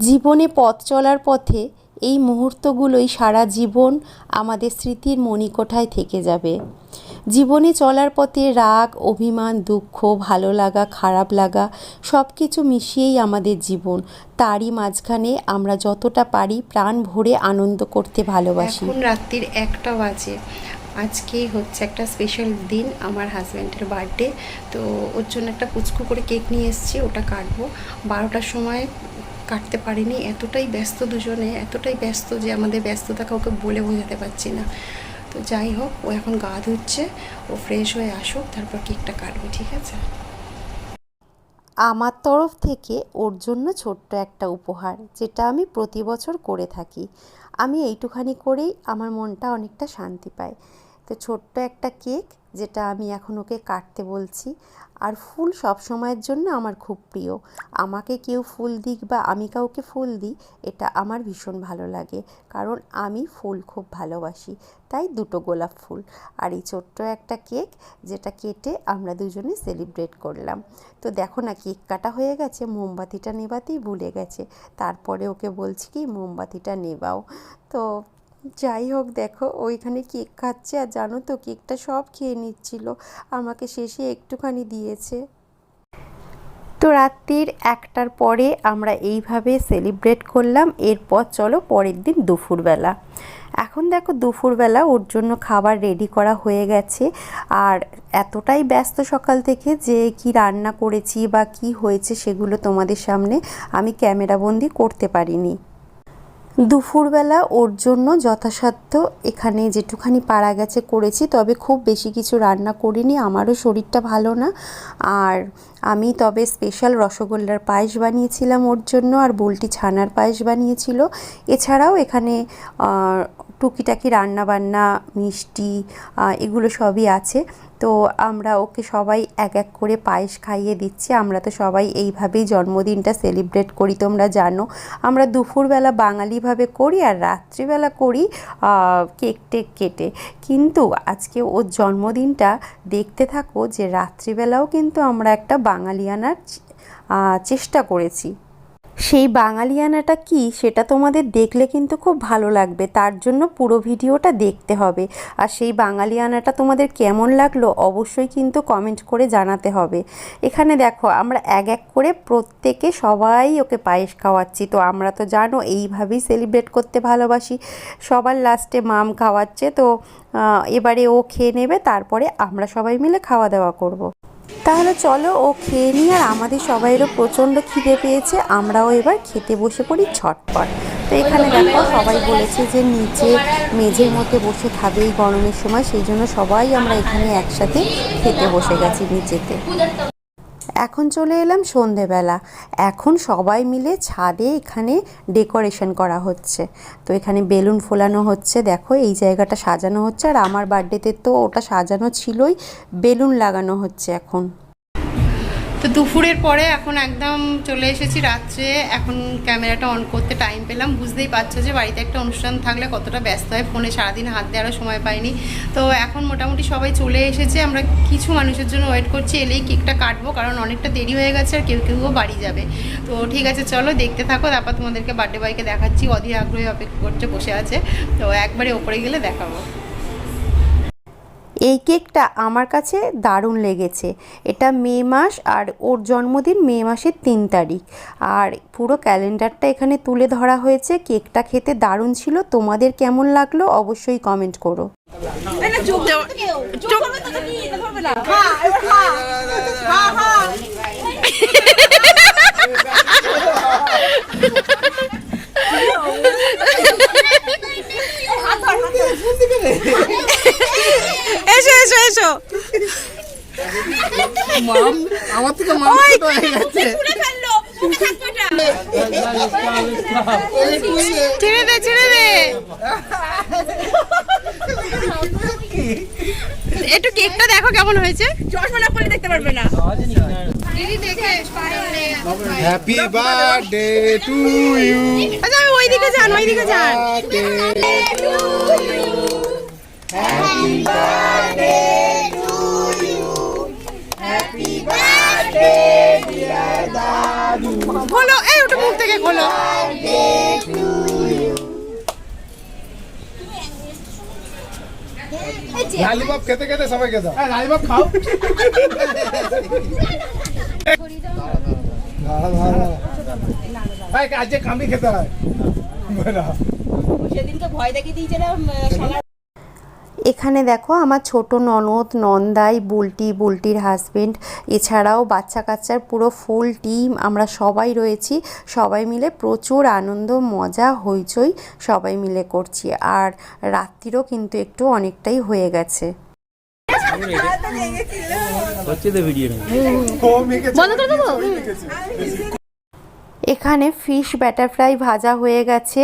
জীবনে পথ চলার পথে এই মুহূর্তগুলোই সারা জীবন আমাদের স্মৃতির মণিকোঠায় থেকে যাবে। জীবনে চলার পথে রাগ, অভিমান, দুঃখ, ভালো লাগা, খারাপ লাগা সব কিছু মিশিয়েই আমাদের জীবন। তারই মাঝখানে আমরা যতটা পারি প্রাণ ভরে আনন্দ করতে ভালোবাসি। এখন রাত্রির একটা বাজে। আজকে হচ্ছে একটা স্পেশাল দিন, আমার হাজব্যান্ডের বার্থডে তো ওর জন্য একটা কুচকু করে কেক নিয়ে এসেছি, ওটা কাটবো। বারোটার সময় কাটতে পারিনি। এতটাই ব্যস্ত দুজনে, এতটাই ব্যস্ত যে আমাদের ব্যস্ততা কাউকে বলে বোঝাতে পারছি না। তো যাই হোক, ও এখন গা ধুচ্ছে, ও ফ্রেশ হয়ে আসুক, তারপর কেকটা কাটবে, ঠিক আছে? আমার তরফ থেকে ওর জন্য ছোট্ট একটা উপহার, যেটা আমি প্রতি বছর করে থাকি। আমি এইটুখানি করেই আমার মনটা অনেকটা শান্তি পায়। তো ছোট্ট একটা কেক, যেটা আমি এখন ওকে কাটতে বলছি। আর ফুল সব সময়ের জন্য আমার খুব প্রিয়। আমাকে কেউ ফুল দিক বা আমি কাউকে ফুল দিই, এটা আমার ভীষণ ভালো লাগে। কারণ আমি ফুল খুব ভালোবাসি, তাই দুটো গোলাপ ফুল। আর এই ছোট্ট একটা কেক, যেটা কেটে আমরা দুজনে সেলিব্রেট করলাম। তো দেখো না, কেক কাটা হয়ে গেছে, মোমবাতিটা নেবাতেই ভুলে গেছে। তারপরে ওকে বলছি কি, মোমবাতিটা নেবাও তো যাই হোক দেখো, ওইখানে কেক খাচ্ছে আর জানো তো কেকটা সব খেয়ে নিচ্ছিল। আমাকে শেষে একটুখানি দিয়েছে। তো রাত্রির একটার পরে আমরা এইভাবে সেলিব্রেট করলাম। এরপর চলো পরের দিন দুপুরবেলা। এখন দেখো দুপুরবেলা ওর জন্য খাবার রেডি করা হয়ে গেছে। আর এতটাই ব্যস্ত সকাল থেকে যে কি রান্না করেছি বা কি হয়েছে সেগুলো তোমাদের সামনে আমি ক্যামেরাবন্দি করতে পারিনি। দুপুরবেলা ওর জন্য যথাসাধ্য এখানে যেটুখানি পারা গেছে করেছি, তবে খুব বেশি কিছু রান্না করিনি, আমারও শরীরটা ভালো না। আর আমি তবে স্পেশাল রসগোল্লার পায়েস বানিয়েছিলাম ওর জন্য আর বলটি ছানার পায়েস বানিয়েছিল। এছাড়াও এখানে টুকিটাকি রান্না বান্না মিষ্টি এগুলো সবই আছে। তো আমরা ওকে সবাই এক এক করে পায়েস খাইয়ে দিচ্ছি। আমরা তো সবাই এইভাবেই জন্মদিনটা সেলিব্রেট করি তোমরা জানো। আমরা দুপুরবেলা বাঙালিভাবে করি আর রাত্রিবেলা করি কেক টেক কেটে। কিন্তু আজকে ওর জন্মদিনটা দেখতে থাকো যে রাত্রিবেলাও কিন্তু আমরা একটা বাঙালিয়ানার আহ, চেষ্টা করেছি। সেই বাঙালিয়ানাটা কি সেটা তোমাদের দেখলে কিন্তু খুব ভালো লাগবে। তার জন্য পুরো ভিডিওটা দেখতে হবে। আর সেই বাঙালিয়ানাটা তোমাদের কেমন লাগল অবশ্যই কিন্তু কমেন্ট করে জানাতে হবে। এখানে দেখো, আমরা এক এক করে প্রত্যেকে সবাই ওকে পায়েস খাওয়াচ্ছি। তো আমরা তো জানো এইভাবেই সেলিব্রেট করতে ভালোবাসি। সবার লাস্টে মাম খাওয়াচ্ছে। তো এবারে ও খেয়ে নেবে, তারপরে আমরা সবাই মিলে খাওয়া দাওয়া করব। তাহলে চলো, ও খেয়ে নিই আর আমাদের সবাইয়েরও প্রচণ্ড খিদে পেয়েছে, আমরাও এবার খেতে বসে পড়ি ছটপট তো এখানে দেখো, সবাই বলেছে যে নিচে মেঝের মধ্যে বসে খাবে এই গরমের সময়, সেই জন্য সবাই আমরা এখানে একসাথে খেতে বসে গেছি নিচেতে। এখন চলে এলাম সন্ধেবেলা। এখন সবাই মিলে ছাদে এখানে ডেকোরেশন করা হচ্ছে। তো এখানে বেলুন ফোলানো হচ্ছে। দেখো, এই জায়গাটা সাজানো হচ্ছে। আর আমার বার্থডেতে তো ওটা সাজানো ছিলই। বেলুন লাগানো হচ্ছে এখন। তো দুপুরের পরে এখন একদম চলে এসেছি রাত্রে। এখন ক্যামেরাটা অন করতে টাইম পেলাম। বুঝতেই পারছ যে বাড়িতে একটা অনুষ্ঠান থাকলে কতটা ব্যস্ত হয়। ফোনে সারাদিন হাত দেওয়ারও সময় পাইনি। তো এখন মোটামুটি সবাই চলে এসেছে। আমরা কিছু মানুষের জন্য ওয়েট করছি। এলেই কেকটা কাটবো কারণ অনেকটা দেরি হয়ে গেছে আর কেউ কেউও বাড়ি যাবে। তো ঠিক আছে, চলো দেখতে থাকো। তারপর তোমাদেরকে বার্থডে বাইকে দেখাচ্ছি। অধীর আগ্রহে অপেক্ষা করছে, বসে আছে। তো একবারে ওপরে গেলে দেখাবো। এই কেকটা আমার কাছে দারুণ লেগেছে। এটা মে মাস আর ওর জন্মদিন মে মাসের তিন তারিখ। আর পুরো ক্যালেন্ডারটা এখানে তুলে ধরা হয়েছে। কেকটা খেতে দারুণ ছিল। তোমাদের কেমন লাগল অবশ্যই কমেন্ট করো এসো এসো এসো মাম আমার থেকে মাম ছোট হয়ে গেছে। ছেড়ে দে ছেড়ে দে। একটু কেকটা দেখো কেমন হয়েছে। চশমা না পরে দেখতে পারবে না। হ্যাপি বার্থডে টু ইউ আচ্ছা আমি ওইদিকে যান ওইদিকে যান। বলো এই ওটা মুখ থেকে খোলো লালিপপ খেতে খেতে সবাইকে দাও লালিপপ খাও। এই, আজকে কামড়ি খেতে হয়। সেদিনকে ভয় দেখিয়ে দিয়েছিলাম সবার এখানে দেখো আমার ছোট ননদ নন্দাই বুলটি বুলটির হাজবেন্ড এছাড়াও বাচ্চা কাচ্চার পুরো ফুল টিম আমরা সবাই রয়েছি। সবাই মিলে প্রচুর আনন্দ মজা হইচই সবাই মিলে করছি। আর রাত্রিরও কিন্তু একটু অনেকটাই হয়ে গেছে। ভিডিও। এখানে ফিশ ব্যাটার ফ্রাই ভাজা হয়ে গেছে।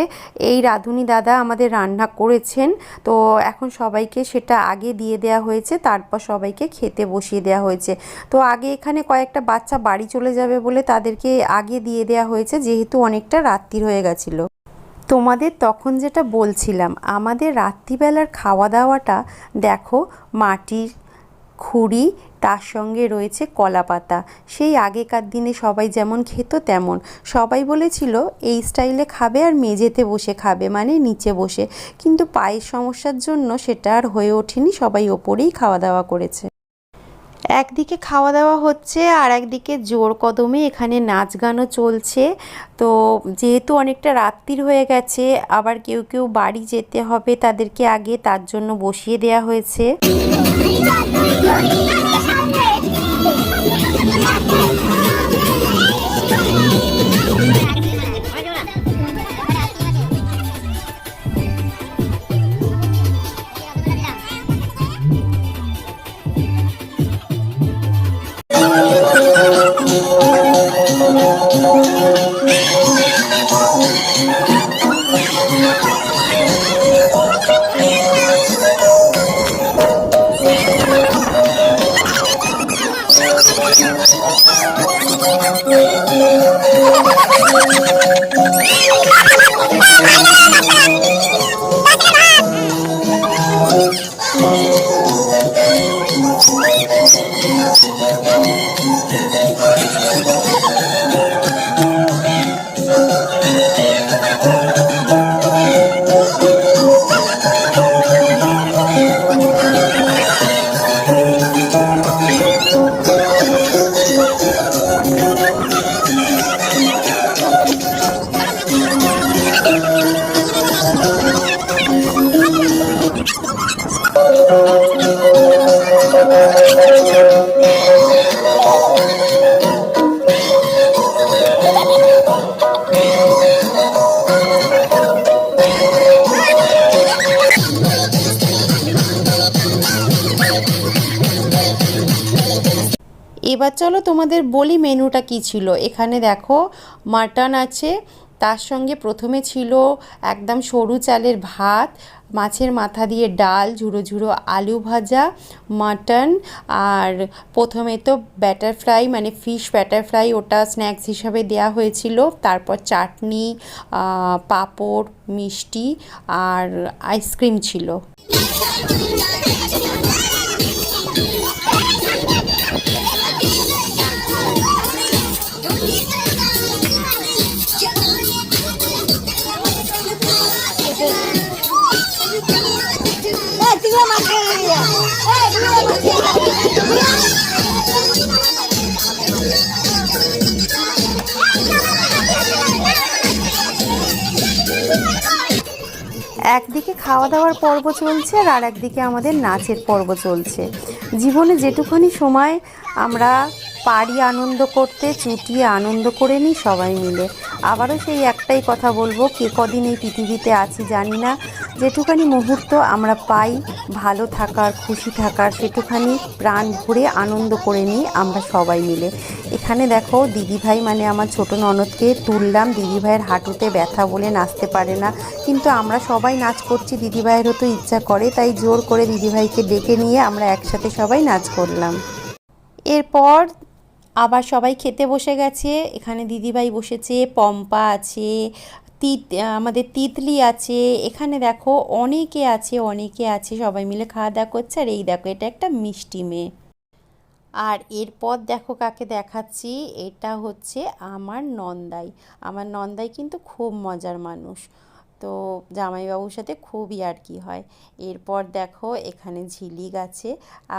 এই রাঁধুনি দাদা আমাদের রান্না করেছেন। তো এখন সবাইকে সেটা আগে দিয়ে দেওয়া হয়েছে, তারপর সবাইকে খেতে বসিয়ে দেওয়া হয়েছে। তো আগে এখানে কয়েকটা বাচ্চা বাড়ি চলে যাবে বলে তাদেরকে আগে দিয়ে দেওয়া হয়েছে, যেহেতু অনেকটা রাত্রির হয়ে গেছিল। তোমাদের তখন যেটা বলছিলাম, আমাদের রাত্রিবেলার খাওয়া দাওয়াটা দেখো মাটির খুঁড়ি, তার সঙ্গে রয়েছে কলা পাতা সেই আগেকার দিনে সবাই যেমন খেত তেমন। সবাই বলেছিল, এই স্টাইলে খাবে আর মেঝেতে বসে খাবে মানে নিচে বসে। কিন্তু পায়ের সমস্যার জন্য সেটা আর হয়ে ওঠেনি, সবাই ওপরেই খাওয়া দাওয়া করেছে। একদিকে খাওয়া দাওয়া হচ্ছে আর একদিকে জোর কদমে এখানে নাচ গানও চলছে তো যেহেতু অনেকটা রাত্রির হয়ে গেছে আবার কেউ কেউ বাড়ি যেতে হবে তাদেরকে আগে তার জন্য বসিয়ে দেয়া হয়েছে Thank you. এবার চলো তোমাদের বলি মেনুটা কি ছিল। এখানে দেখো মাটন আছে, তার সঙ্গে প্রথমে ছিল একদম সরু চালের ভাত, মাছের মাথা দিয়ে ডাল ঝুড়ো ঝুড়ো আলু ভাজা, মাটন, আর প্রথমে তো ব্যাটার ফ্রাই মানে ফিশ ব্যাটার ফ্রাই ওটা স্ন্যাক্স হিসাবে দেওয়া হয়েছিল। তারপর চাটনি পাঁপড়, মিষ্টি, আর আইসক্রিম ছিল। একদিকে খাওয়া দাওয়ার পর্ব চলছে আর একদিকে আমাদের নাচের পর্ব চলছে। জীবনে যেটুখানি সময় আমরা পারি আনন্দ করতে, চুটিয়ে আনন্দ করে নিই সবাই মিলে। আবারও সেই একটাই কথা বলব, কে কদিন এই পৃথিবীতে আছি জানি না। যেটুখানি মুহূর্ত আমরা পাই, ভালো থাকার, খুশি থাকার, সেটুখানি প্রাণ ভরে আনন্দ করে নিই আমরা সবাই মিলে। এখানে দেখো, দিদিভাই মানে আমার ছোট ননদকে তুললাম, দিদিভাইয়ের হাঁটুতে ব্যথা বলে নাচতে পারে না। কিন্তু আমরা সবাই নাচ করছি, দিদিভাইয়েরও তো ইচ্ছা করে, তাই জোর করে দিদিভাইকে ডেকে নিয়ে আমরা একসাথে সবাই নাচ করলাম। এরপর আবার সবাই খেতে বসে গেছে। এখানে দিদিভাই বসেছে, পম্পা আছে, তিত, আমাদের তিতলি আছে। এখানে দেখো অনেকে আছে অনেকে আছে, সবাই মিলে খাওয়া দাওয়া করছে। আর এই দেখো, এটা একটা মিষ্টি মেয়ে। আর এরপর দেখো কাকে দেখাচ্ছি, এটা হচ্ছে আমার নন্দাই। আমার নন্দাই কিন্তু খুব মজার মানুষ। তো জামাইবাবুর সাথে খুবই আর কি হয়। এরপর দেখো এখানে ঝিলিক আছে।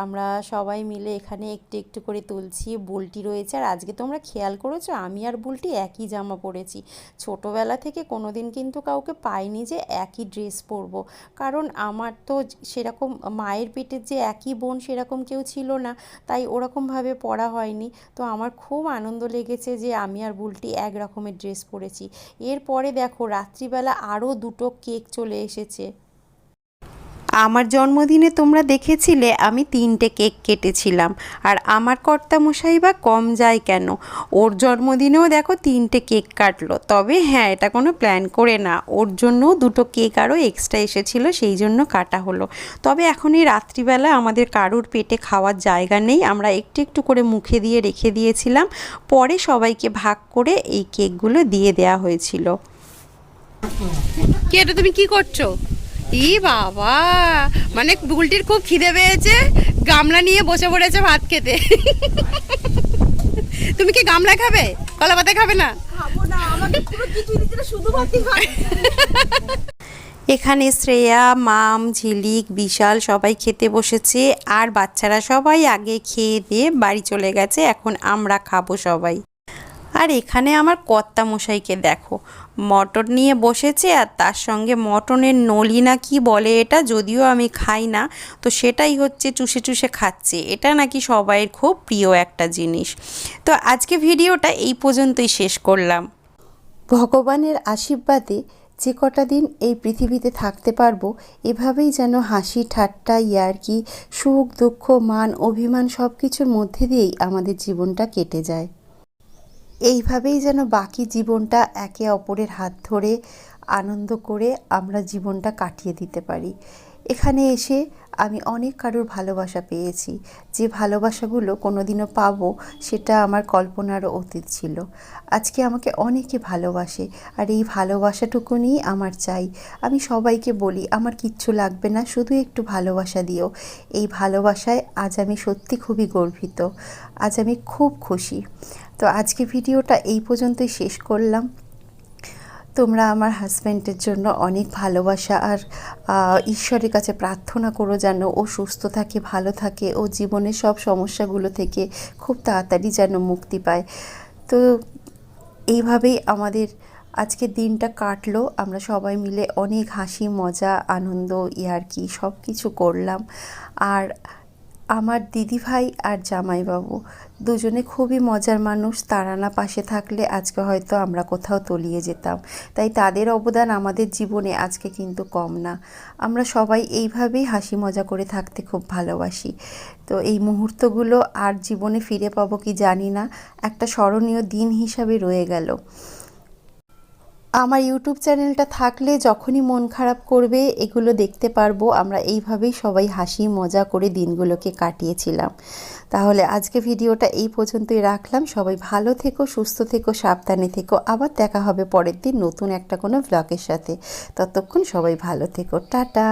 আমরা সবাই মিলে এখানে একটু একটু করে তুলছি। বুলটি রয়েছে। আর আজকে তোমরা খেয়াল করেছ? আমি আর বুলটি একই জামা পরেছি। ছোটোবেলা থেকে কোনো দিন কিন্তু কাউকে পাইনি যে একই ড্রেস পরব। কারণ আমার তো সেরকম মায়ের পেটের যে একই বোন সেরকম কেউ ছিল না। তাই ওরকমভাবে পরা হয়নি। তো আমার খুব আনন্দ লেগেছে যে আমি আর বুলটি এক রকমের ড্রেস পরেছি। এরপরে দেখো, রাত্রিবেলা আরও দুটো কেক চলে এসেছে। আমার জন্মদিনে তোমরা দেখেছিলে আমি তিনটে কেক কেটেছিলাম। আর আমার কর্তামশাই বা কম যায় কেন? ওর জন্মদিনেও দেখো তিনটে কেক কাটলো। তবে হ্যাঁ এটা কোনো প্ল্যান করে না। ওর জন্যও দুটো কেক আরও এক্সট্রা এসেছিল, সেই জন্য কাটা হলো। তবে এখন এই রাত্রিবেলা আমাদের কারুর পেটে খাওয়ার জায়গা নেই। আমরা একটু একটু করে মুখে দিয়ে রেখে দিয়েছিলাম। পরে সবাইকে ভাগ করে এই কেকগুলো দিয়ে দেওয়া হয়েছিল। কি এটা তুমি কি করছ? ই বাবা মানে বুলটির খুব খিদে পেয়েছে গামলা নিয়ে বসে পড়েছে ভাত খেতে। তুমি কি গামলা খাবে? কলা পাতা খাবে না? খাব না আমাকে পুরো কিছু দিচ্ছে না, শুধু ভাতই খাই এখানে শ্রেয়া মাম ঝিলিক বিশাল সবাই খেতে বসেছে আর বাচ্চারা সবাই আগে খেয়ে দিয়ে বাড়ি চলে গেছে এখন আমরা খাব সবাই। আর এখানে আমার কর্তা মশাইকে দেখো। মটর নিয়ে বসেছে আর তার সঙ্গে মটনের নলি না কি বলে এটা যদিও আমি খাই না, তো সেটাই হচ্ছে চুষে চুষে খাচ্ছে। এটা নাকি সবাইয়ের খুব প্রিয় একটা জিনিস। তো আজকে ভিডিওটা এই পর্যন্তই শেষ করলাম। ভগবানের আশীর্বাদে যে কটা দিন এই পৃথিবীতে থাকতে পারব, এভাবেই যেন হাসি, ঠাট্টা, ইয়ার্কি, সুখ, দুঃখ, মান, অভিমান সব কিছুর মধ্যে দিয়েই আমাদের জীবনটা কেটে যায়। এইভাবেই যেন বাকি জীবনটা একে অপরের হাত ধরে আনন্দ করে আমরা জীবনটা কাটিয়ে দিতে পারি। এখানে এসে আমি অনেক কারোর ভালোবাসা পেয়েছি। যে ভালোবাসাগুলো কোনোদিনও পাবো, সেটা আমার কল্পনারও অতীত ছিল। আজকে আমাকে অনেকে ভালোবাসে, আর এই ভালোবাসাটুকু নিয়েই আমার চাই। আমি সবাইকে বলি, আমার কিচ্ছু লাগবে না, শুধু একটু ভালোবাসা দিও। এই ভালোবাসায় আজ আমি সত্যি খুবই গর্বিত। আজ আমি খুব খুশি। তো আজকে ভিডিওটা এই পর্যন্তই শেষ করলাম। তোমরা আমার হাজব্যান্ডের জন্য অনেক ভালোবাসা আর ঈশ্বরের কাছে প্রার্থনা করো যেন ও সুস্থ থাকে, ভালো থাকে, ও জীবনের সব সমস্যাগুলো থেকে খুব তাড়াতাড়ি যেন মুক্তি পায়। তো এইভাবেই আমাদের আজকের দিনটা কাটলো। আমরা সবাই মিলে অনেক হাসি, মজা, আনন্দ, ইয়ার্কি সব কিছু করলাম। আর আমার দিদিভাই আর জামাইবাবু। দুজনে খুবই মজার মানুষ। তারা না পাশে থাকলে আজকে হয়তো আমরা কোথাও তলিয়ে যেতাম। তাই তাদের অবদান আমাদের জীবনে আজকে কিন্তু কম না। আমরা সবাই এইভাবেই হাসি মজা করে থাকতে খুব ভালোবাসি। তো এই মুহূর্তগুলো আর জীবনে ফিরে পাবো কি জানি না। একটা স্মরণীয় দিন হিসাবে রয়ে গেল। আমার ইউটিউব চ্যানেলটা থাকলে যখনই মন খারাপ করবে, এগুলো দেখতে পারব। আমরা এইভাবেই সবাই হাসি, মজা করে দিনগুলোকে কাটিয়েছিলাম। তাহলে আজকে ভিডিওটা এই পর্যন্তই রাখলাম। সবাই ভালো থেকো, সুস্থ থেকো, সাবধানে থেকো। আবার দেখা হবে পরের দিন নতুন একটা কোনো ব্লগের সাথে। ততক্ষণ সবাই ভালো থেকো। টাটা!